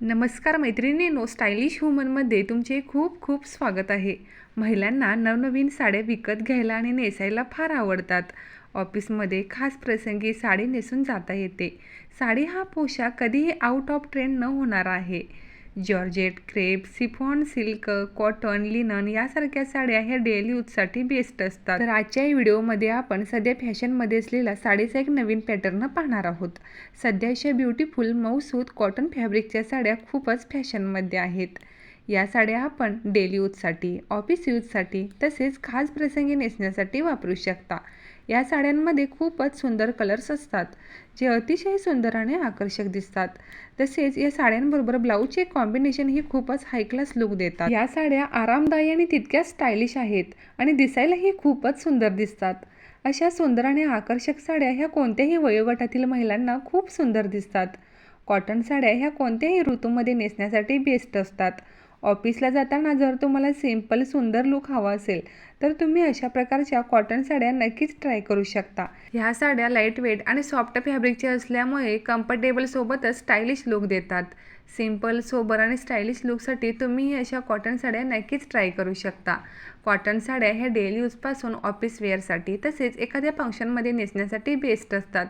नमस्कार मैत्रिणींनो स्टायलिश वुमनमध्ये तुमचे खूप खूप स्वागत आहे. महिलांना नवनवीन साड्या विकत घ्यायला आणि नेसायला फार आवडतात. ऑफिसमध्ये खास प्रसंगी साडी नेसून जाता येते. साडी हा पोशाख कधीही आउट ऑफ ट्रेंड न होणारा आहे. Georgette crepe chiffon silk cotton linen यासारख्या साड्या ह्या डेली यूजसाठी बेस्ट असतात. तर आजच्या व्हिडिओमध्ये आपण सध्या फॅशनमध्ये असलेला साडीचा एक नवीन पॅटर्न पाहणार आहोत. सध्या अशा ब्युटिफुल मऊसूत कॉटन फॅब्रिकच्या साड्या खूपच फॅशनमध्ये आहेत. या साड्या आपण डेली यूजसाठी ऑफिस यूजसाठी तसेच खास प्रसंगी नेसण्यासाठी वापरू शकता. या साड्यांमध्ये खूपच सुंदर कलर्स असतात जे अतिशय सुंदर आणि आकर्षक दिसतात. तसेच या साड्यांबरोबर ब्लाऊजचे कॉम्बिनेशन ही खूपच हाय क्लास लुक देतात. या साड्या आरामदायी आणि तितक्याच स्टायलिश आहेत आणि दिसायलाही खूपच सुंदर दिसतात. अशा सुंदर आणि आकर्षक साड्या ह्या कोणत्याही वयोगटातील महिलांना खूप सुंदर दिसतात. कॉटन साड्या ह्या कोणत्याही ऋतूमध्ये नेसण्यासाठी बेस्ट असतात. ऑफिसला जाताना जर तुम्हाला सिंपल सुंदर लुक हवा असेल तर तुम्ही अशा प्रकारच्या कॉटन साड्या नक्कीच ट्राय करू शकता. ह्या साड्या लाइट वेट आणि सॉफ्ट फॅब्रिकच्या असल्यामुळे कम्फर्टेबल सोबतच स्टायलिश लुक देतात. सिंपल सोबर आणि स्टायलिश लुकसाठी तुम्ही अशा कॉटन साड्या नक्कीच ट्राय करू शकता. कॉटन साड्या ह्या डेली यूजपासून ऑफिस वेअरसाठी तसेच एखाद्या फंक्शनमध्ये नेसण्यासाठी बेस्ट असतात.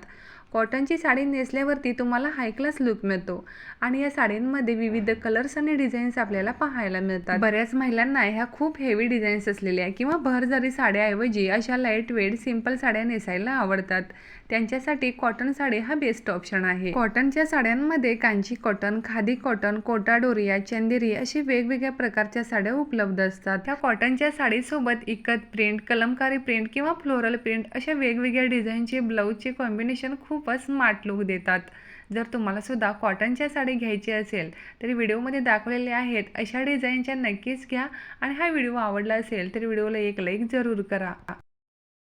कॉटनची साडी नेसल्यावरती तुम्हाला हाय क्लास लुक मिळतो. आणि या साडींमध्ये विविध कलर्स आणि डिझाईन्स आपल्याला पाहायला मिळतात. बऱ्याच महिलांना ह्या खूप हेवी डिझाईन्स असलेल्या किंवा भरजरी साड्याऐवजी अशा लाइट वेट सिंपल साड्या नेसायला आवडतात. त्यांच्यासाठी कॉटन साडी हा बेस्ट ऑप्शन आहे. कॉटनच्या साड्यांमध्ये कांची कॉटन खादी कॉटन कोटा डोरिया चंदेरी अशी वेगवेगळ्या प्रकारच्या साड्या उपलब्ध असतात. त्या कॉटनच्या साडीसोबत इकत प्रिंट कलमकारी प्रिंट किंवा फ्लोरल प्रिंट अशा वेगवेगळ्या डिझाईनचे ब्लाऊजचे कॉम्बिनेशन खूप खूपच स्मार्ट लुक देतात. जर तुम्हाला सुद्धा कॉटनच्या साडी घ्यायची असेल तर व्हिडिओमध्ये दाखवलेले आहेत. अशा डिझाईनच्या नक्कीच घ्या आणि हा व्हिडिओ आवडला असेल तर व्हिडिओला एक लाईक जरूर करा.